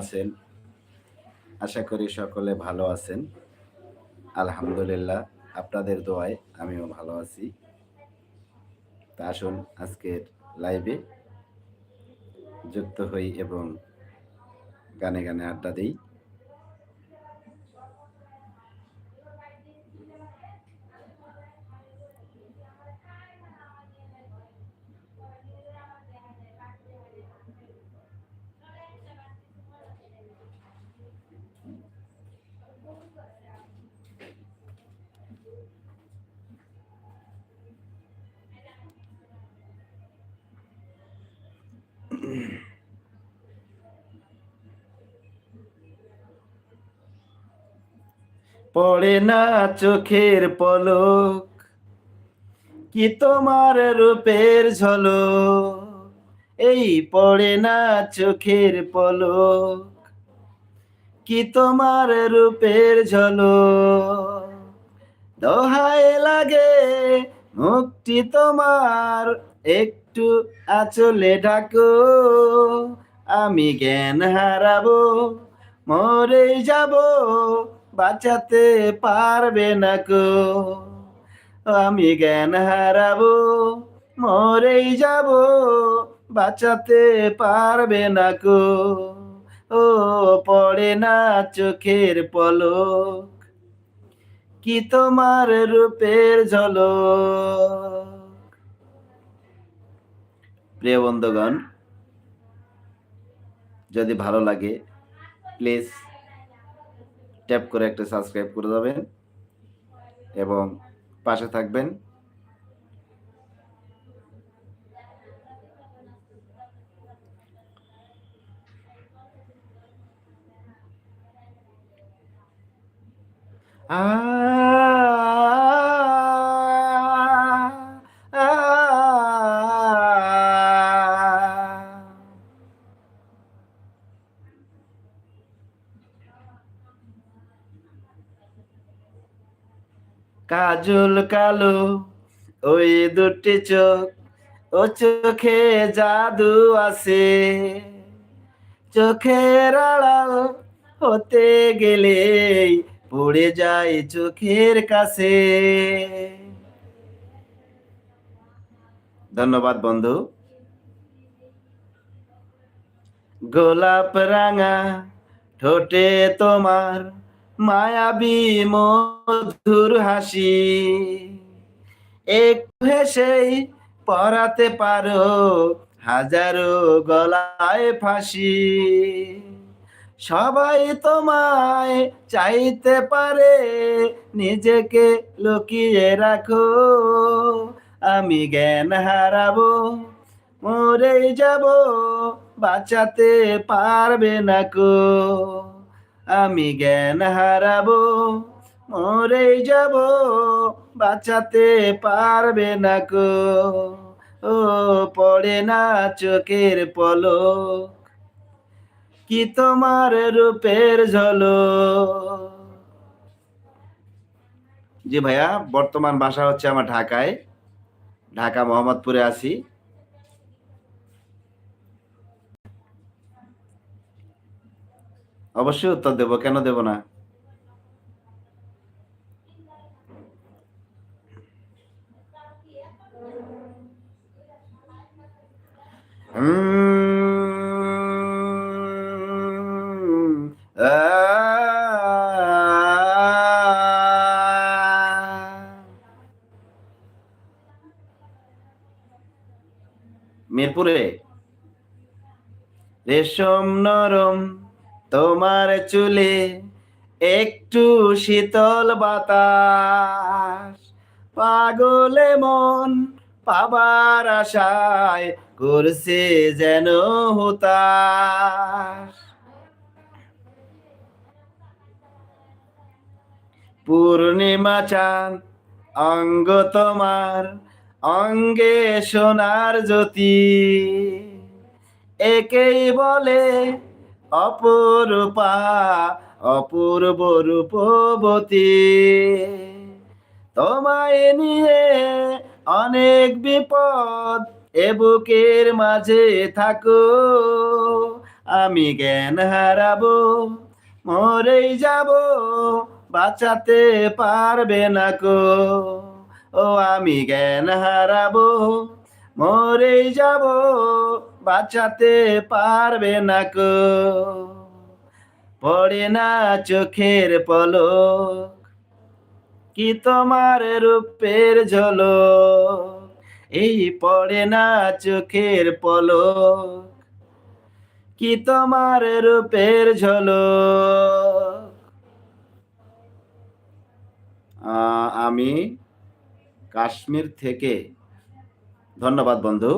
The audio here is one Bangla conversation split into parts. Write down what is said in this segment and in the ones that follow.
আছেন। আশা করি সকলে ভালো আছেন। আলহামদুলিল্লাহ, আপনাদের দোয়ায় আমিও ভালো আছি। তা আসুন আজকের লাইভে যুক্ত হই এবং গানে গানে আড্ডা দিই। পড়ে না চোখের পলক। কি তোমার রূপের ঝলক? এই পড়ে না চোখের পলক। কি তোমার রূপের ঝলক? দোহায় লাগে মুক্তি তোমার, একটু আচলে ডাকো। আমি জ্ঞান হারাবো মরে যাব বাঁচাতে পারবে না কো আমি জ্ঞান হারাবো, মরেই যাব, বাঁচাতে পারবে না কো ও, পড়ে না চোখের পলক, কি তোমার রূপের ঝলক? প্রিয় বন্ধুগণ, যদি ভালো লাগে প্লিজ ট্যাপ করে একটা সাবস্ক্রাইব করে দেবেন এবং পাশে থাকবেন। আ কাজল কালো, ওই দুটি চোখ, ও চোখে জাদু আছে। চোখের আড়াল হতে গেলে পড়ে যায় চোখের কাছে। ধন্যবাদ বন্ধু। গোলাপ রাঙা ঠোঁটে তোমার মায়াবী মধুর হাসি। একটু হেসেই পরাতে পারো হাজারো গলায় ফাঁসি। সবাই তোমায় চাইতে পারে, নিজেকে লুকিয়ে রাখো। আমি জ্ঞান হারাবো মরে যাব, বাঁচাতে পারবে না কো। আমি জ্ঞান হারাবো মরে যাব, বাঁচাতে পারবে না কো ও, পড়ে না চোখের পলক, কি তোমার রূপের ঝলক? জি ভাইয়া, বর্তমান বাসা হচ্ছে আমার ঢাকায়। ঢাকা মোহাম্মদপুরে আছি। অবশ্যই উত্তর দেব কেন দেব না? মিরপুরে। রেশম নরম। তোমার চুলে একটু শীতল বাতাস। পাগলে মন পাবার আশায় করছে যেন হতাশ। পূর্ণিমা চাঁদ, অঙ্গ তোমার, অঙ্গে সোনার জ্যোতি। একেই বলে অপরূপা, অপূর্ব রূপবতী। তোমায় নিয়ে অনেক বিপদ এ বুকের মাঝে থাকো। আমি জ্ঞান হারাবো, মরেই যাব, বাঁচাতে পারবে না কো। ও আমি জ্ঞান হারাবো, মরেই যাব বাঁচাতে পারবে না কো পড়ে না চোখের পলক, কি তোমার রূপের ঝলক? এই পড়ে না চোখের পলক, কি তোমার রূপের ঝলক? আমি কাশ্মীর থেকে। ধন্যবাদ বন্ধু।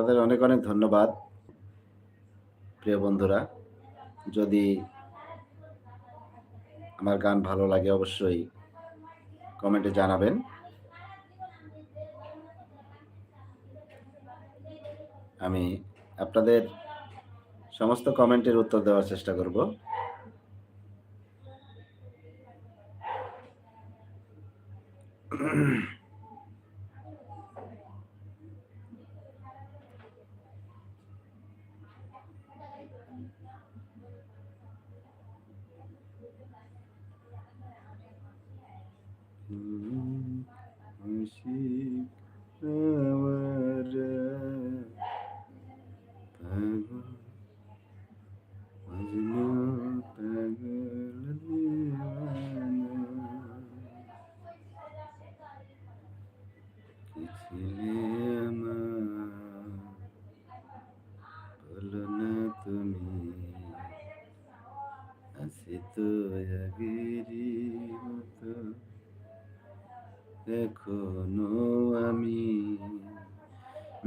আপনাদের অনেক অনেক ধন্যবাদ, প্রিয় বন্ধুরা। যদি আমার গান ভালো লাগে, অবশ্যই কমেন্টে জানাবেন। আমি আপনাদের সমস্ত কমেন্টের উত্তর দেওয়ার চেষ্টা করব। বলো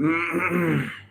Mm-hmm.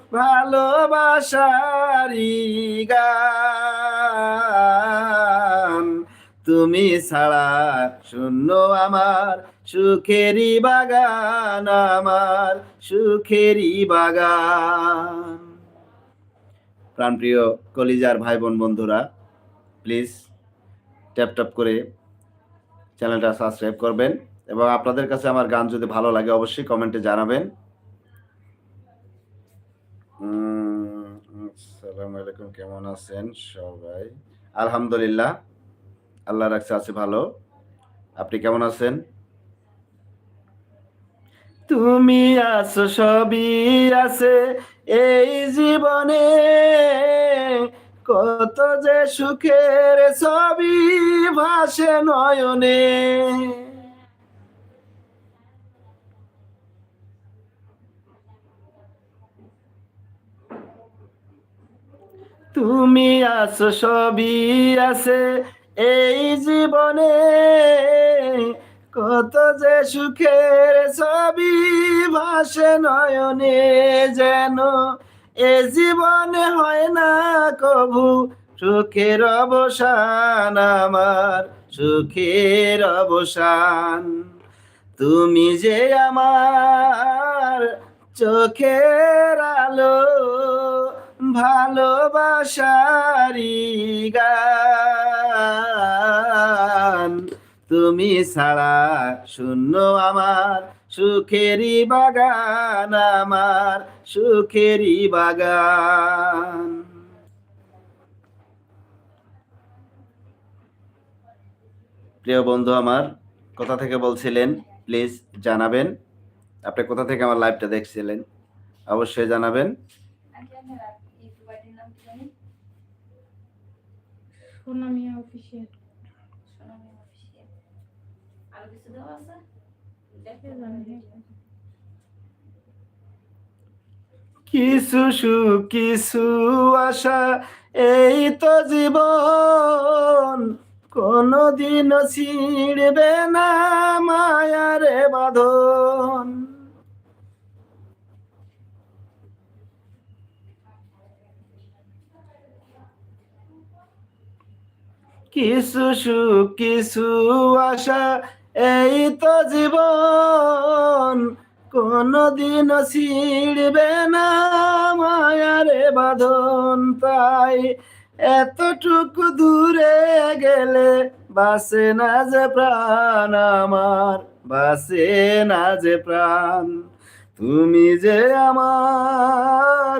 ভালোবাসারি গান। তুমি ছাড়া শূন্য আমার, সুখেরই বাগান আমার, সুখেরই বাগান। প্রাণপ্রিয় কলিজার ভাই বোন বন্ধুরা প্লিজ ট্যাপ ট্যাপ করে চ্যানেলটা সাবস্ক্রাইব করবেন এবং আপনাদের কাছে আমার গান যদি ভালো লাগে অবশ্যই কমেন্টে জানাবেন। আসসালামু আলাইকুম, কেমন আছেন সবাই? আলহামদুলিল্লাহ, আল্লাহ রাখছে, আছে ভালো। আপনি কেমন আছেন? তুমি আছো, সবই আছে এই জীবনে। কত যে সুখের ছবি ভাসে নয়নে। তুমি আছো, সবই আছে। এই জীবনে কত যে সুখের ছবি ভাসে নয়নে যেন। এ জীবনে হয় না কভু সুখের অবসান আমার, সুখের অবসান। তুমি যে আমার চোখের আলো ভালোবাসারি গান। তুমি ছাড়া শূন্য আমার, সুখেরই বাগান আমার, সুখেরই বাগান। প্রিয় বন্ধু, আমার কোথা থেকে বলছিলেন, প্লিজ জানাবেন। আপনি কোথা থেকে আমার লাইভটা দেখছিলেন, অবশ্যই জানাবেন। সোনামিয়া অফিসিয়াল আরও কিছু দেওয়া আছে দেখে কিছু সুখ কিছু আশা এই তো জীবন। কোনদিনও ছিড়বে না মায়ারে বাঁধন। কিছু সুখ, কিছু আশা, এই তো জীবন। কোনদিন ছিড়বে না মায়ারে বাঁধন। তাই এতটুকু দূরে গেলে বাসে না যে প্রাণ আমার বাসে না যে প্রাণ। তুমি যে আমার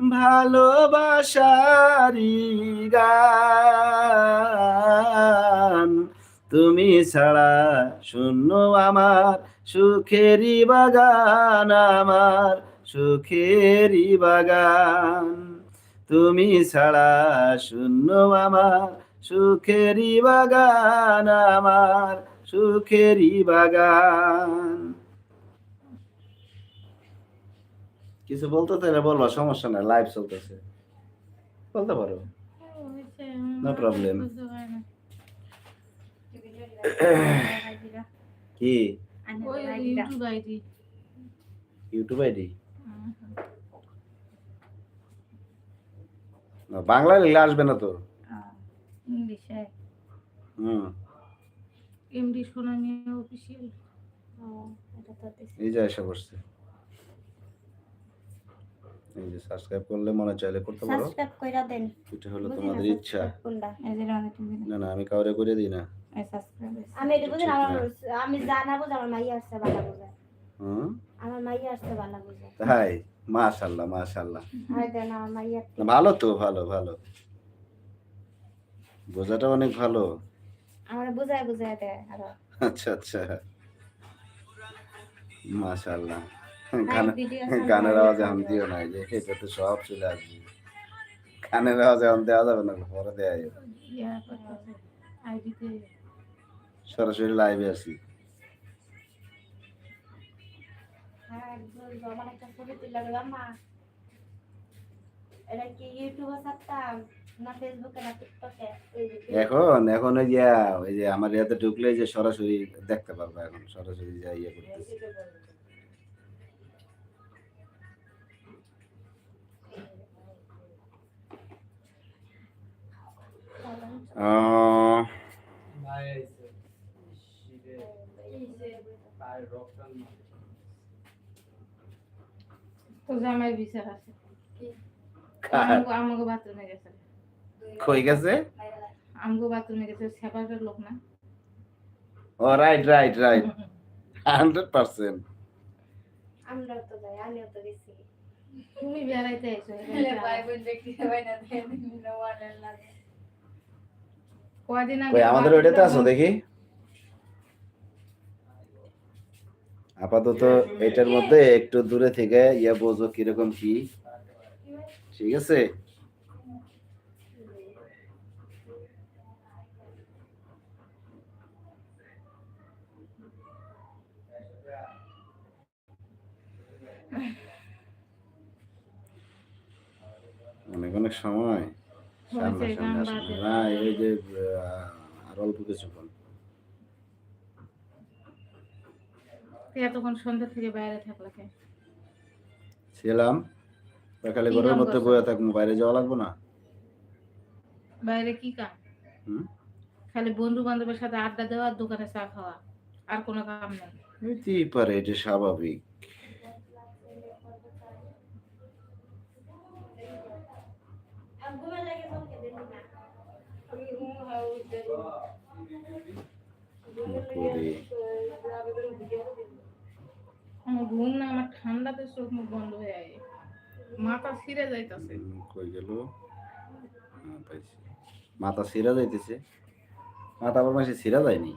ভালোবাসারি গান। তুমি ছাড়া শূন্য আমার, সুখেরই বাগান আমার, সুখেরই বাগান। তুমি ছাড়া শূন্য আমার, সুখেরই বাগান আমার, সুখেরই বাগান। কিছু বলতে তাহলে বলবা সমস্যা নাই লাইভ চলতেছে। বলতে পারো। No problem. কি? YouTube ID YouTube ID Bangla লিখলে আসবে না তো। ইংলিশে। হুম। এমডি সোনামিয়া অফিসিয়াল এই যে এসে বসছে। এই যে সাবস্ক্রাইব করলে মনে চাইলে করতে পারো। সাবস্ক্রাইব কইরা দেন। এটা হলো তোমাদের ইচ্ছা। না। না আমি কাউরে করে দিই না। আমি এটা বুঝি আমার আমি জানা বুঝি আমার মাইয়া আসছে ভালো বুঝে হুম? আমার মাইয়া আসছে ভালো বুঝে তাই? মাশাল্লাহ হয় দেন আমার মাইয়া ভালো তো ভালো ভালো। বোঝাটা অনেক ভালো। আমার বুঝায় বুঝায় দেয় আচ্ছা আচ্ছা। ভিডিও গানের আওয়াজে আম দিও না যে এটা তো সব চলে আসবে। গানের আওয়াজে আম দেওয়া যাবে না পরে দেওয়া যাবে। সরাসরি লাইভে হ্যাঁ টিকটকে এখন এখন ওই যে ওই যে আমার ইয়াতে ঢুকলে যে সরাসরি দেখতে পারব এখন সরাসরি যা ইয়ে করতেছি। কই গেছে আমগো বাথরুমে লোক না ও right right right hundred percent আমরা তো যাই আমিও তুমি বেড়াইতে এসো ভাই কয়দিন কই আমাদের ওইটাতে আছো দেখি। আপাতত এটার মধ্যে একটু দূরে থেকে ইয়ে বোঝো কীরকম কি। ঠিক আছে? অনেক অনেক সময়। সামনে সামনে আসবে। না এই যে আর অল্প কিছুক্ষণ এতক্ষণ সন্ধ্যা থেকে বাইরে থাকলা ছিলাম ঘরের মধ্যে? থাকব বাইরে যাওয়া লাগবে না? বাইরে কি কাম? হুম? খালি বন্ধু বান্ধবের সাথে আড্ডা দেওয়া দোকানে চা খাওয়া আর কোনো কাম নেই? হইতেই পারে এটা স্বাভাবিক ঘুমে লাগে চলকে দেন না আমি ঘুম হয় উঠতে করি আমার ঘুম না আমার ঠান্ডাতে চোখ মুখ বন্ধ হয়ে যায় মাথা ছিঁড়ে যাইতাছে। কই গেল? হ্যাঁ, মাথা ছিঁড়া যাইতেছে। মাথা আবার মাসে ছিঁড়া যায়নি?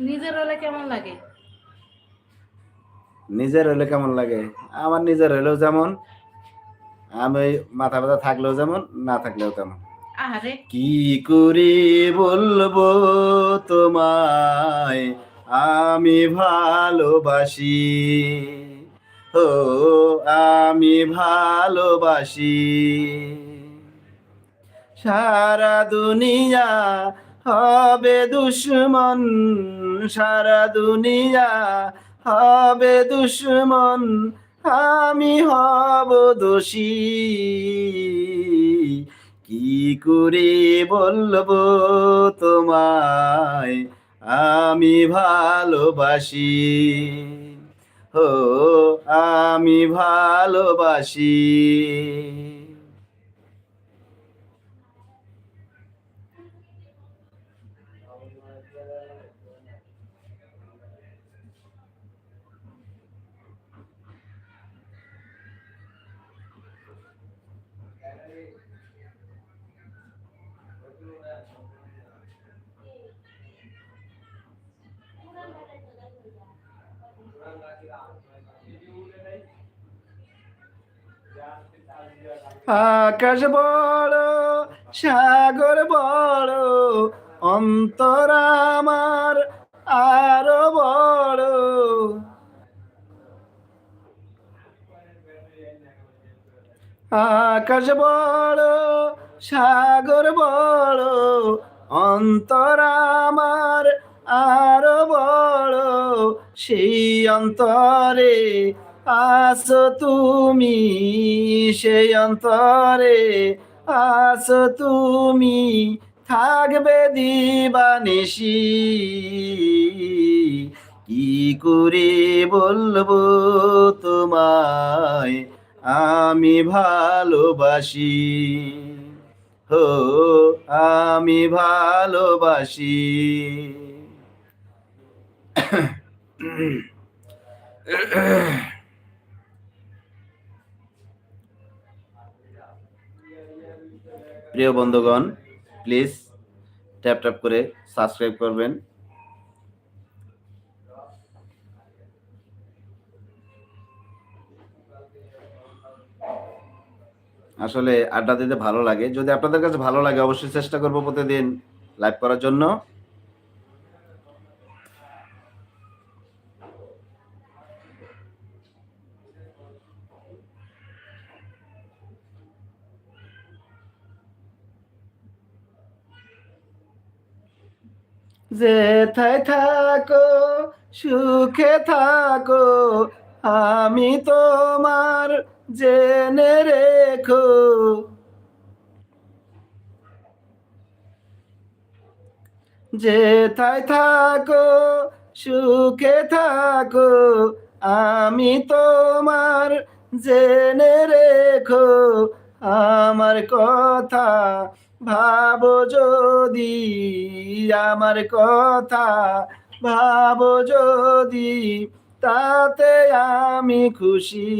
নিজের হলে কেমন লাগে? নিজের হলে কেমন লাগে? আমার নিজের হলেও যেমন আমি মাথা ব্যথা থাকলেও যেমন না থাকলেও তেমন। আরে কি করে বলব তোমায়? আমি ভালোবাসি। ও আমি ভালোবাসি। সারা দুনিয়া হবে দুশ্মন। সারা দুনিয়া হবে দুশ্মন। আমি হব দোষী। কি করে বলব তোমায়? আমি ভালোবাসি। ও আমি ভালোবাসি। আকাশ বড়, সাগর বড়, অন্তর আমার আরও বড়। আকাশ বড়, সাগর বড়, অন্তর আমার আরও বড়। সেই অন্তরে আছো তুমি সেই অন্তরে, আছো তুমি থাকবে দিবানিসি কি করে বলব তোমায়? আমি ভালোবাসি। হো, আমি ভালোবাসি। প্রিয় বন্ধুগণ প্লিজ ট্যাপ ট্যাপ করে সাবস্ক্রাইব করবেন। আসলে আড্ডা দিতে ভালো লাগে। যদি আপনাদের কাছে ভালো লাগে, অবশ্যই চেষ্টা করব প্রতিদিন লাইভ করার জন্য। যেথায় থাকো, সুখে থাকো, আমি তোমার জেনে রেখো। যেথায় থাকো, সুখে থাকো, আমি তোমার জেনে রেখো। আমার কথা ভাবো যদি আমার কথা, ভাবো যদি তাতে আমি খুশি।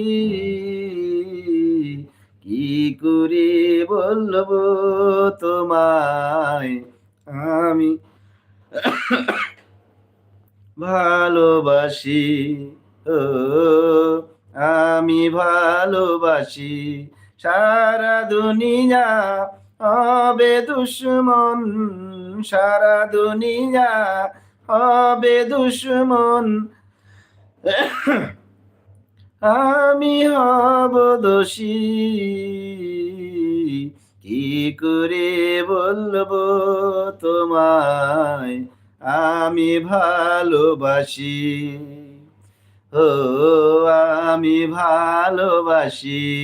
কি করি বলব তোমায়? আমি ভালোবাসি, ও আমি ভালোবাসি, সারা দুনিয়া হবে দুশ্মন সারা দুনিয়া, হবে দুশ্মন। আমি হব দোষী। কি করে বলব তোমায়? আমি ভালোবাসি। ও, আমি ভালোবাসি।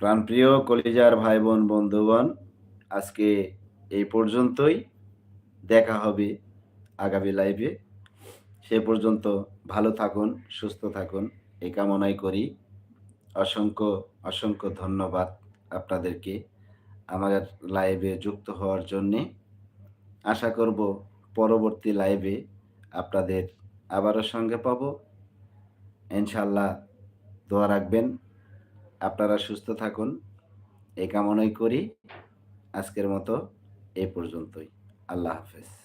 প্রাণপ্রিয় কলিজার ভাই বোন বন্ধুগণ, আজকে এই পর্যন্তই। দেখা হবে আগামী লাইভে। সে পর্যন্ত ভালো থাকুন, সুস্থ থাকুন এই কামনাই করি। অসংখ্য অসংখ্য ধন্যবাদ আপনাদেরকে আমার লাইভে যুক্ত হওয়ার জন্যে। আশা করব পরবর্তী লাইভে আপনাদের আবারও সঙ্গে পাব। ইনশাল্লাহ দোয়া রাখবেন। আপনারা সুস্থ থাকুন। এ কামনাই করি। আজকের মতো এ পর্যন্তই। আল্লাহ হাফেজ।